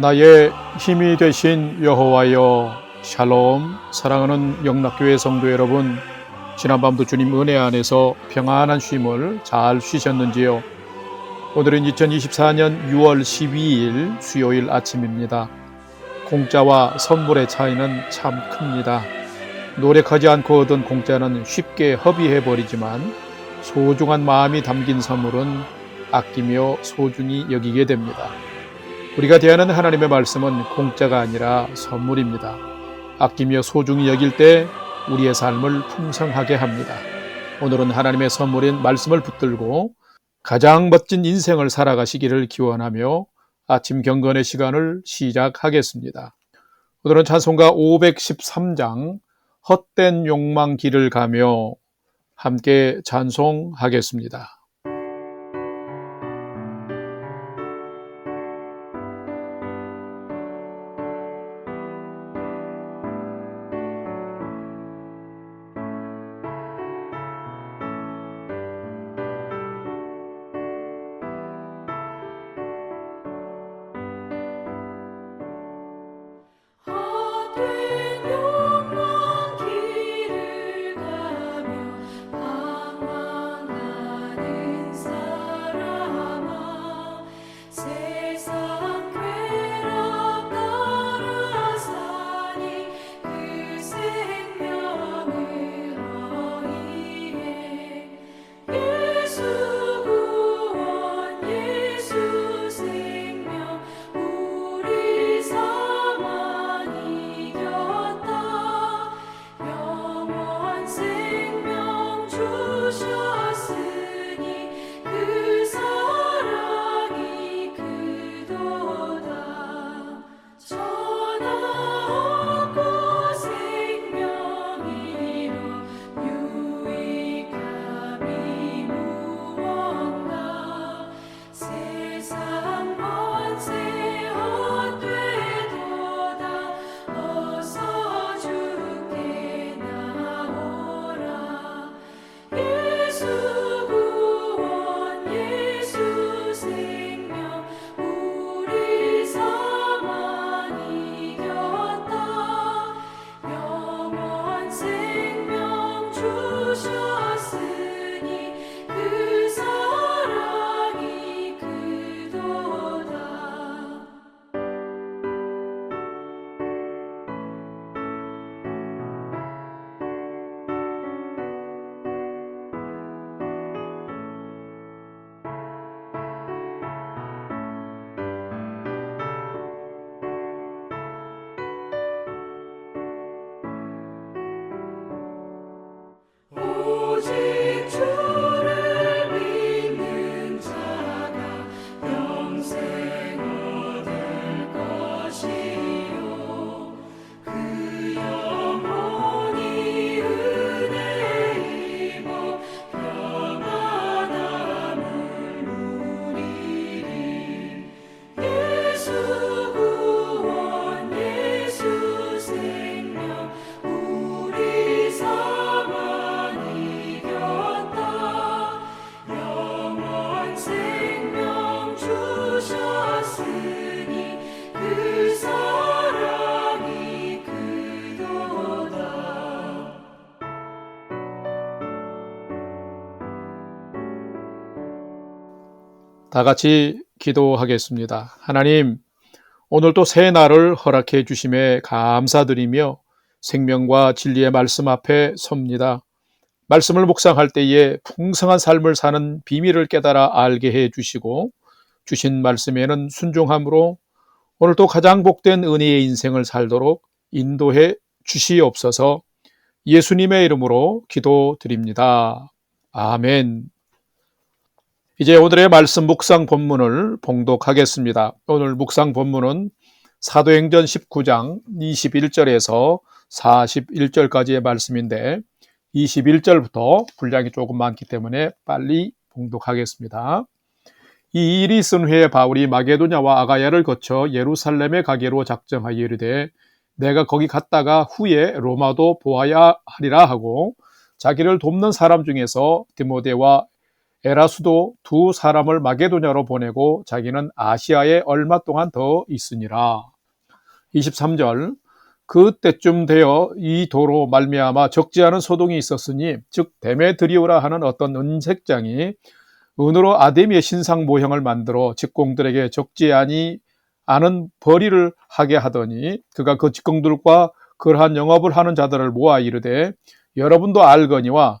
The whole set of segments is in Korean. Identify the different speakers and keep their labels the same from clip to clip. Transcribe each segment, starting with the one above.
Speaker 1: 나의 힘이 되신 여호와여 샬롬. 사랑하는 영락교회 성도 여러분 지난밤도 주님 은혜 안에서 평안한 쉼을 잘 쉬셨는지요? 오늘은 2024년 6월 12일 수요일 아침입니다. 공짜와 선물의 차이는 참 큽니다. 노력하지 않고 얻은 공짜는 쉽게 허비해 버리지만 소중한 마음이 담긴 선물은 아끼며 소중히 여기게 됩니다. 우리가 대하는 하나님의 말씀은 공짜가 아니라 선물입니다. 아끼며 소중히 여길 때 우리의 삶을 풍성하게 합니다. 오늘은 하나님의 선물인 말씀을 붙들고 가장 멋진 인생을 살아가시기를 기원하며 아침 경건의 시간을 시작하겠습니다. 오늘은 찬송가 513장 헛된 욕망 길을 가며 함께 찬송하겠습니다. 다 같이 기도하겠습니다. 하나님, 오늘 또새 날을 허락해 주심에 감사드리며 생명과 진리의 말씀 앞에 섭니다. 말씀을 묵상할 때에 풍성한 삶을 사는 비밀을 깨달아 알게 해 주시고 주신 말씀에는 순종함으로 오늘도 가장 복된 은혜의 인생을 살도록 인도해 주시옵소서 예수님의 이름으로 기도드립니다. 아멘. 이제 오늘의 말씀 묵상 본문을 봉독하겠습니다. 오늘 묵상 본문은 사도행전 19장 21절에서 41절까지의 말씀인데 21절부터 분량이 조금 많기 때문에 빨리 봉독하겠습니다. 이 일이 있은 후에 바울이 마게도냐와 아가야를 거쳐 예루살렘에 가기로 작정하여 이르되 내가 거기 갔다가 후에 로마도 보아야 하리라 하고 자기를 돕는 사람 중에서 디모데와
Speaker 2: 에라수도 두 사람을 마게도냐로 보내고 자기는 아시아에 얼마 동안 더 있으니라. 23절 그때쯤 되어 이 도로 말미암아 적지 않은 소동이 있었으니 즉 데메드리오라 하는 어떤 은색장이 은으로 아데미의 신상 모형을 만들어 직공들에게 적지 아니 않은 벌이를 하게 하더니 그가 그 직공들과 그러한 영업을 하는 자들을 모아 이르되 여러분도 알거니와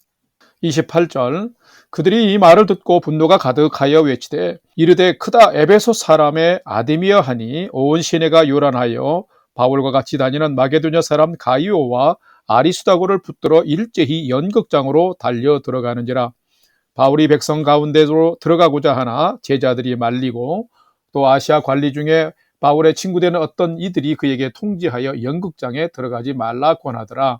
Speaker 2: 28절 그들이 이 말을 듣고 분노가 가득하여 외치되 이르되 크다 에베소 사람의 아데미어 하니 온 시내가 요란하여 바울과 같이 다니는 마게도냐 사람 가이오와 아리수다고를 붙들어 일제히 연극장으로 달려 들어가는지라 바울이 백성 가운데로 들어가고자 하나 제자들이 말리고 또 아시아 관리 중에 바울의 친구 되는 어떤 이들이 그에게 통지하여 연극장에 들어가지 말라 권하더라.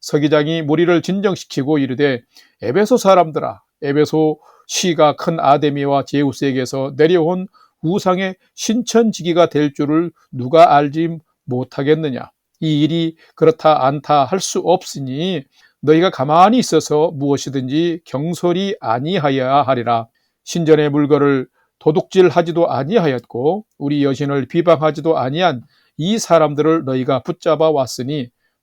Speaker 2: 서기장이 무리를 진정시키고 이르되 에베소 사람들아 에베소 시가 큰 아데미와 제우스에게서 내려온 우상의 신천지기가 될 줄을 누가 알지 못하겠느냐? 이 일이 그렇다 않다 할 수 없으니 너희가 가만히 있어서 무엇이든지 경솔이 아니하여야 하리라. 신전의 물건을 도둑질하지도 아니하였고 우리 여신을 비방하지도 아니한 이 사람들을 너희가 붙잡아 왔으니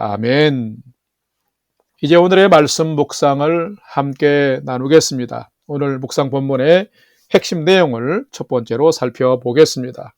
Speaker 2: 아멘. 이제 오늘의 말씀 묵상을 함께 나누겠습니다. 오늘 묵상 본문의 핵심 내용을 첫 번째로 살펴보겠습니다.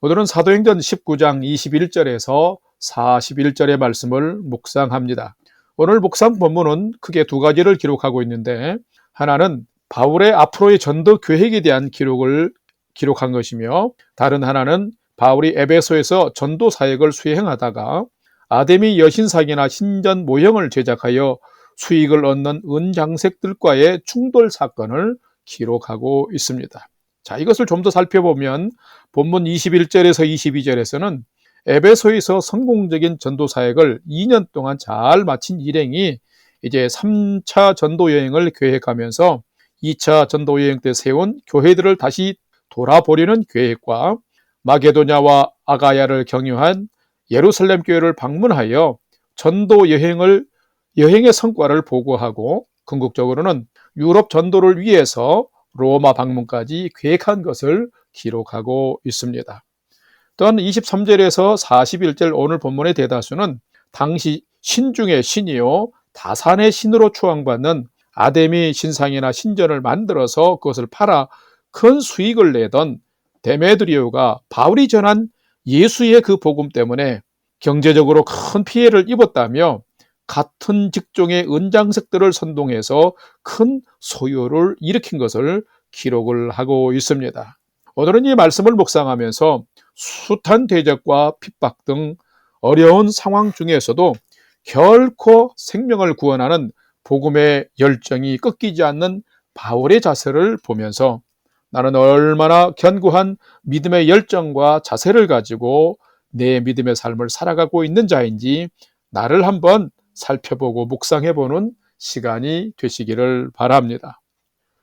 Speaker 2: 오늘은 사도행전 19장 21절에서 41절의 말씀을 묵상합니다. 오늘 묵상 본문은 크게 두 가지를 기록하고 있는데 하나는 바울의 앞으로의 전도 계획에 대한 기록을 기록한 것이며 다른 하나는 바울이 에베소에서 전도 사역을 수행하다가 아데미 여신상이나 신전 모형을 제작하여 수익을 얻는 은장색들과의 충돌 사건을 기록하고 있습니다. 자, 이것을 좀 더 살펴보면 본문 21절에서 22절에서는 에베소에서 성공적인 전도 사역을 2년 동안 잘 마친 일행이 이제 3차 전도 여행을 계획하면서 2차 전도 여행 때 세운 교회들을 다시 돌아보려는 계획과 마게도냐와 아가야를 경유한 예루살렘 교회를 방문하여 전도 여행을 여행의 성과를 보고하고 궁극적으로는 유럽 전도를 위해서 로마 방문까지 계획한 것을 기록하고 있습니다. 또한 23절에서 41절 오늘 본문의 대다수는 당시 신 중의 신이요 다산의 신으로 추앙받는 아데미 신상이나 신전을 만들어서 그것을 팔아 큰 수익을 내던 데메드리오가 바울이 전한 예수의 그 복음 때문에 경제적으로 큰 피해를 입었다며 같은 직종의 은장색들을 선동해서 큰 소요를 일으킨 것을 기록을 하고 있습니다. 오늘은 이 말씀을 묵상하면서 숱한 대적과 핍박 등 어려운 상황 중에서도 결코 생명을 구원하는 복음의 열정이 꺾이지 않는 바울의 자세를 보면서 나는 얼마나 견고한 믿음의 열정과 자세를 가지고 내 믿음의 삶을 살아가고 있는 자인지 나를 한번 살펴보고 묵상해 보는 시간이 되시기를 바랍니다.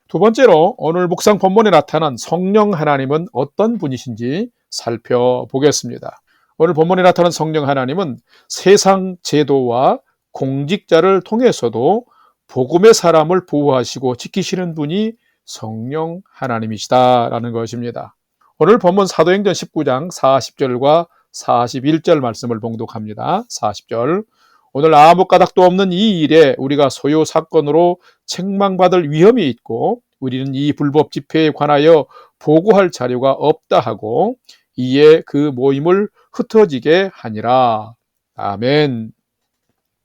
Speaker 2: 두 번째로 오늘 묵상 본문에 나타난 성령 하나님은 어떤 분이신지 살펴보겠습니다. 오늘 본문에 나타난 성령 하나님은 세상 제도와 공직자를 통해서도 복음의 사람을 보호하시고 지키시는 분이 성령 하나님이시다라는 것입니다. 오늘 본문 사도행전 19장 40절과 41절 말씀을 봉독합니다. 40절 오늘 아무 까닭도 없는 이 일에 우리가 소요 사건으로 책망받을 위험이 있고 우리는 이 불법 집회에 관하여 보고할 자료가 없다 하고 이에 그 모임을 흩어지게 하니라. 아멘.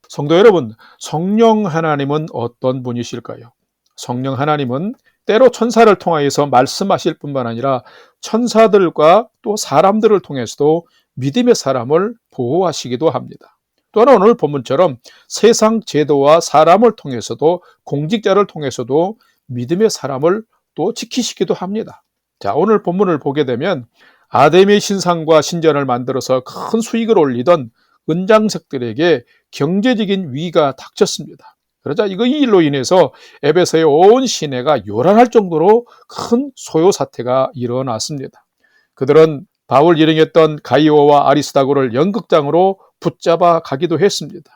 Speaker 2: 성도 여러분, 성령 하나님은 어떤 분이실까요? 성령 하나님은 때로 천사를 통하여서 말씀하실 뿐만 아니라 천사들과 또 사람들을 통해서도 믿음의 사람을 보호하시기도 합니다. 또한 오늘 본문처럼 세상 제도와 사람을 통해서도 공직자를 통해서도 믿음의 사람을 또 지키시기도 합니다. 자, 오늘 본문을 보게 되면 아담의 신상과 신전을 만들어서 큰 수익을 올리던 은장색들에게 경제적인 위가 닥쳤습니다. 그러자 이거 이 일로 인해서 에베소의 온 시내가 요란할 정도로 큰 소요 사태가 일어났습니다. 그들은 바울 일행했던 가이오와 아리스다고를 연극장으로 붙잡아 가기도 했습니다.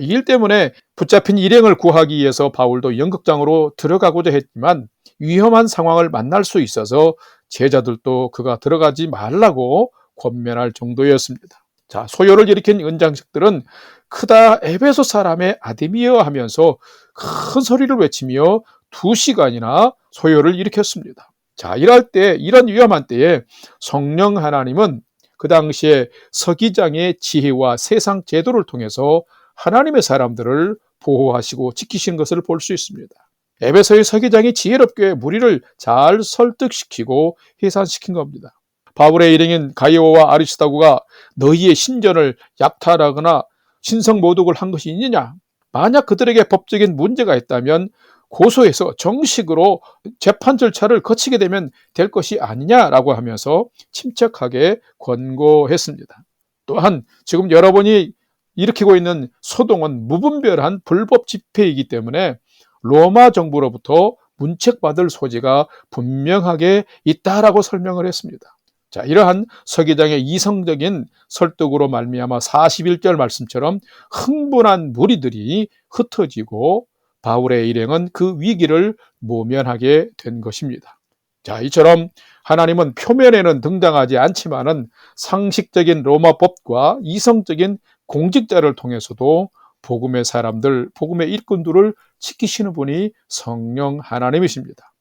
Speaker 2: 이 일 때문에 붙잡힌 일행을 구하기 위해서 바울도 연극장으로 들어가고자 했지만 위험한 상황을 만날 수 있어서 제자들도 그가 들어가지 말라고 권면할 정도였습니다. 자, 소요를 일으킨 은장식들은 크다 에베소 사람의 아데미어 하면서 큰 소리를 외치며 두 시간이나 소요를 일으켰습니다. 자, 이럴 때, 이런 위험한 때에 성령 하나님은 그 당시에 서기장의 지혜와 세상 제도를 통해서 하나님의 사람들을 보호하시고 지키시는 것을 볼 수 있습니다. 에베소의 서기장이 지혜롭게 무리를 잘 설득시키고 해산시킨 겁니다. 바울의 일행인 가이오와 아리스타고가 너희의 신전을 약탈하거나 신성 모독을 한 것이 있느냐? 만약 그들에게 법적인 문제가 있다면 고소해서 정식으로 재판 절차를 거치게 되면 될 것이 아니냐라고 하면서 침착하게 권고했습니다. 또한 지금 여러분이 일으키고 있는 소동은 무분별한 불법 집회이기 때문에 로마 정부로부터 문책받을 소지가 분명하게 있다라고 설명을 했습니다. 자, 이러한 서기장의 이성적인 설득으로 말미암아 41절 말씀처럼 흥분한 무리들이 흩어지고 바울의 일행은 그 위기를 모면하게 된 것입니다. 자, 이처럼 하나님은 표면에는 등장하지 않지만은 상식적인 로마 법과 이성적인 공직자를 통해서도 복음의 사람들, 복음의 일꾼들을 지키시는 분이 성령 하나님이십니다.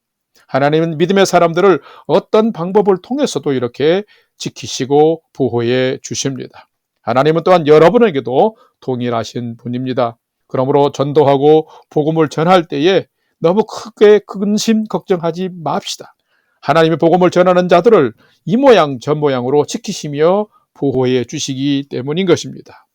Speaker 2: 하나님은 믿음의 사람들을 어떤 방법을 통해서도 이렇게 지키시고 보호해 주십니다. 하나님은 또한 여러분에게도 동일하신 분입니다. 그러므로 전도하고 복음을 전할 때에 너무 크게 근심 걱정하지 맙시다. 하나님의 복음을 전하는 자들을 이 모양 저 모양으로 지키시며 보호해 주시기 때문인 것입니다.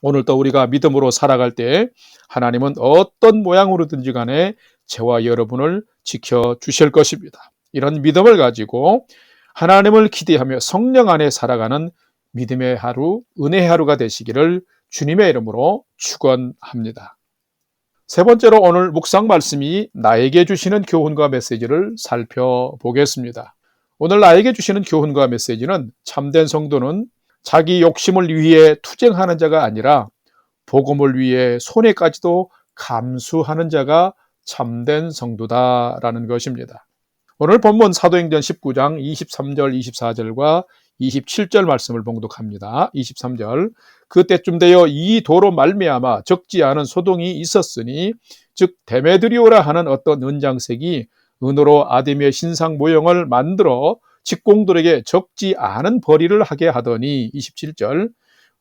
Speaker 2: 오늘도 우리가 믿음으로 살아갈 때 하나님은 어떤 모양으로든지 간에 저와 여러분을 지켜 주실 것입니다. 이런 믿음을 가지고 하나님을 기대하며 성령 안에 살아가는 믿음의 하루, 은혜의 하루가 되시기를 주님의 이름으로 축원합니다. 세 번째로 오늘 묵상 말씀이 나에게 주시는 교훈과 메시지를 살펴보겠습니다. 오늘 나에게 주시는 교훈과 메시지는 참된 성도는 자기 욕심을 위해 투쟁하는 자가 아니라 복음을 위해 손해까지도 감수하는 자가 참된 성도다라는 것입니다. 오늘 본문 사도행전 19장 23절 24절과 27절 말씀을 봉독합니다. 23절 그때쯤 되어 이 도로 말미암아 적지 않은 소동이 있었으니 즉 데메드리오라 하는 어떤 은장색이 은으로 아데미의 신상 모형을 만들어 직공들에게 적지 않은 벌이를 하게 하더니 27절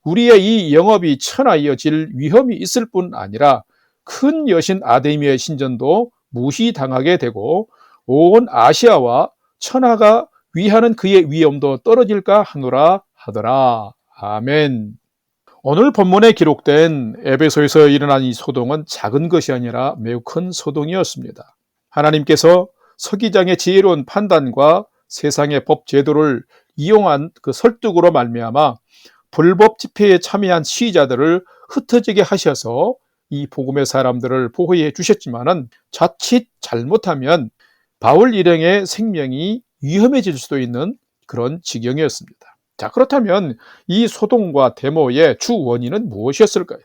Speaker 2: 우리의 이 영업이 천하 이어질 위험이 있을 뿐 아니라 큰 여신 아데미의 신전도 무시당하게 되고 온 아시아와 천하가 위하는 그의 위엄도 떨어질까 하노라 하더라. 아멘. 오늘 본문에 기록된 에베소에서 일어난 이 소동은 작은 것이 아니라 매우 큰 소동이었습니다. 하나님께서 서기장의 지혜로운 판단과 세상의 법 제도를 이용한 그 설득으로 말미암아 불법 집회에 참여한 시위자들을 흩어지게 하셔서 이 복음의 사람들을 보호해 주셨지만은 자칫 잘못하면 바울 일행의 생명이 위험해질 수도 있는 그런 지경이었습니다. 자, 그렇다면 이 소동과 데모의 주 원인은 무엇이었을까요?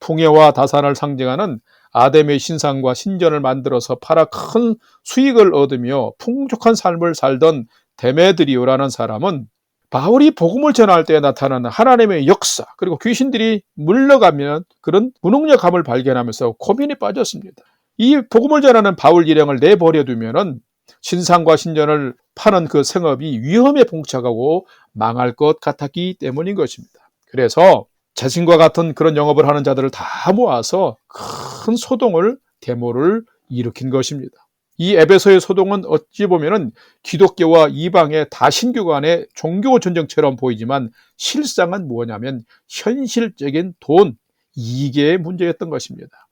Speaker 2: 풍요와 다산을 상징하는 아담의 신상과 신전을 만들어서 팔아 큰 수익을 얻으며 풍족한 삶을 살던 데메드리오라는 사람은 바울이 복음을 전할 때 나타나는 하나님의 역사 그리고 귀신들이 물러가면 그런 무능력함을 발견하면서 고민에 빠졌습니다. 이 복음을 전하는 바울 일행을 내버려 두면은 신상과 신전을 파는 그 생업이 위험에 봉착하고 망할 것 같았기 때문인 것입니다. 그래서 자신과 같은 그런 영업을 하는 자들을 다 모아서 큰 소동을 데모를 일으킨 것입니다. 이 에베소의 소동은 어찌 보면은 기독교와 이방의 다신교 간의 종교 전쟁처럼 보이지만 실상은 뭐냐면 현실적인 돈, 이계의 문제였던 것입니다.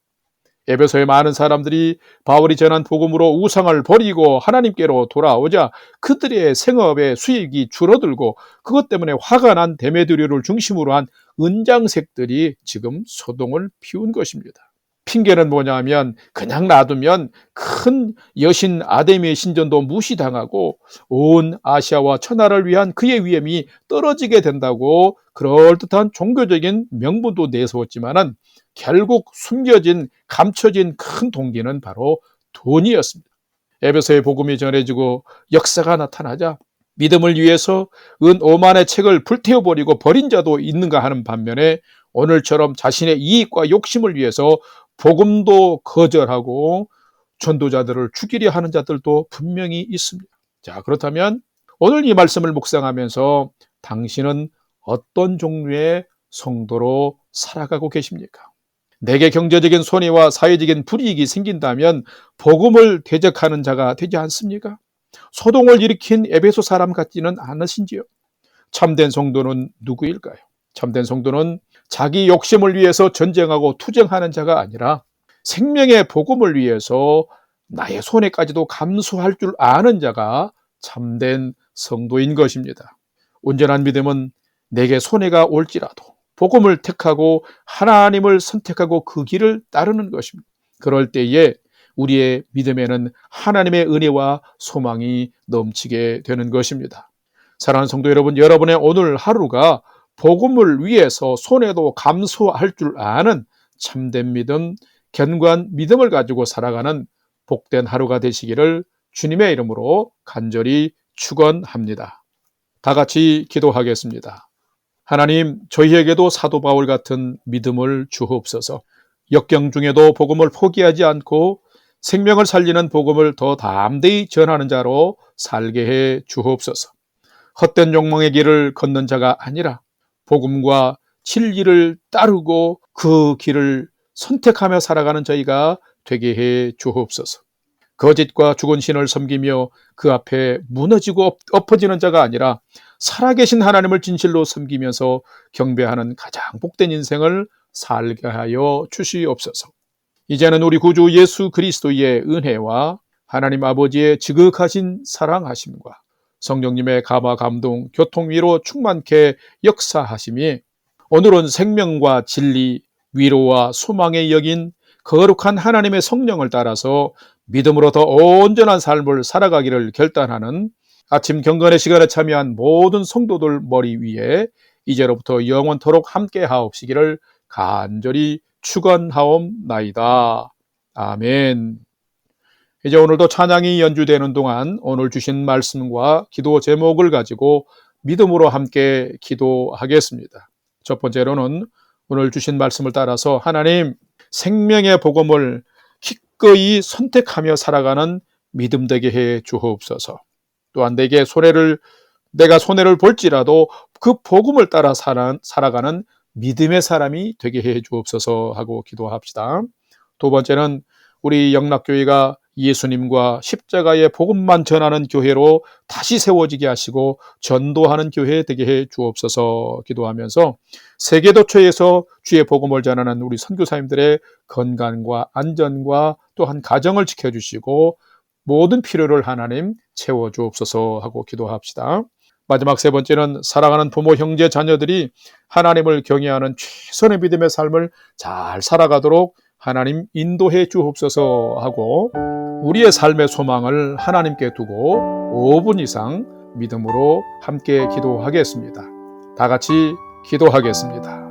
Speaker 2: 에베소의 많은 사람들이 바울이 전한 복음으로 우상을 버리고 하나님께로 돌아오자 그들의 생업의 수익이 줄어들고 그것 때문에 화가 난 데메드리오를 중심으로 한 은장색들이 지금 소동을 피운 것입니다. 핑계는 뭐냐면 그냥 놔두면 큰 여신 아데미의 신전도 무시당하고 온 아시아와 천하를 위한 그의 위엄이 떨어지게 된다고 그럴듯한 종교적인 명분도 내세웠지만은 결국 숨겨진 감춰진 큰 동기는 바로 돈이었습니다. 에베소의 복음이 전해지고 역사가 나타나자 믿음을 위해서 은 5만의 책을 불태워버리고 버린 자도 있는가 하는 반면에 오늘처럼 자신의 이익과 욕심을 위해서 복음도 거절하고 전도자들을 죽이려 하는 자들도 분명히 있습니다. 자, 그렇다면 오늘 이 말씀을 묵상하면서 당신은 어떤 종류의 성도로 살아가고 계십니까? 내게 경제적인 손해와 사회적인 불이익이 생긴다면 복음을 대적하는 자가 되지 않습니까? 소동을 일으킨 에베소 사람 같지는 않으신지요? 참된 성도는 누구일까요? 참된 성도는 자기 욕심을 위해서 전쟁하고 투쟁하는 자가 아니라 생명의 복음을 위해서 나의 손해까지도 감수할 줄 아는 자가 참된 성도인 것입니다. 온전한 믿음은 내게 손해가 올지라도 복음을 택하고 하나님을 선택하고 그 길을 따르는 것입니다. 그럴 때에 우리의 믿음에는 하나님의 은혜와 소망이 넘치게 되는 것입니다. 사랑하는 성도 여러분, 여러분의 오늘 하루가 복음을 위해서 손해도 감수할 줄 아는 참된 믿음, 견고한 믿음을 가지고 살아가는 복된 하루가 되시기를 주님의 이름으로 간절히 축원합니다. 다 같이 기도하겠습니다. 하나님, 저희에게도 사도 바울 같은 믿음을 주옵소서. 역경 중에도 복음을 포기하지 않고 생명을 살리는 복음을 더 담대히 전하는 자로 살게 해 주옵소서. 헛된 욕망의 길을 걷는 자가 아니라 복음과 진리를 따르고 그 길을 선택하며 살아가는 저희가 되게 해 주옵소서. 거짓과 죽은 신을 섬기며 그 앞에 무너지고 엎어지는 자가 아니라 살아계신 하나님을 진실로 섬기면서 경배하는 가장 복된 인생을 살게 하여 주시옵소서. 이제는 우리 구주 예수 그리스도의 은혜와 하나님 아버지의 지극하신 사랑하심과 성령님의 감화 감동 교통 위로 충만케 역사하심이 오늘은 생명과 진리 위로와 소망의 여긴 거룩한 하나님의 성령을 따라서 믿음으로 더 온전한 삶을 살아가기를 결단하는 아침 경건의 시간에 참여한 모든 성도들 머리 위에 이제로부터 영원토록 함께 하옵시기를 간절히 축원하옵나이다. 아멘. 이제 오늘도 찬양이 연주되는 동안 오늘 주신 말씀과 기도 제목을 가지고 믿음으로 함께 기도하겠습니다. 첫 번째로는 오늘 주신 말씀을 따라서 하나님 생명의 복음을 기꺼이 선택하며 살아가는 믿음 되게 해 주옵소서. 또한 내게 손해를 내가 손해를 볼지라도 그 복음을 따라 살아, 살아가는 믿음의 사람이 되게 해 주옵소서 하고 기도합시다. 두 번째는 우리 영락교회가 예수님과 십자가의 복음만 전하는 교회로 다시 세워지게 하시고 전도하는 교회 되게 해 주옵소서 기도하면서 세계도처에서 주의 복음을 전하는 우리 선교사님들의 건강과 안전과 또한 가정을 지켜주시고 모든 필요를 하나님 채워 주옵소서 하고 기도합시다. 마지막 세 번째는 사랑하는 부모, 형제, 자녀들이 하나님을 경외하는 최선의 믿음의 삶을 잘 살아가도록 하나님 인도해 주옵소서 하고 우리의 삶의 소망을 하나님께 두고 5분 이상 믿음으로 함께 기도하겠습니다. 다 같이 기도하겠습니다.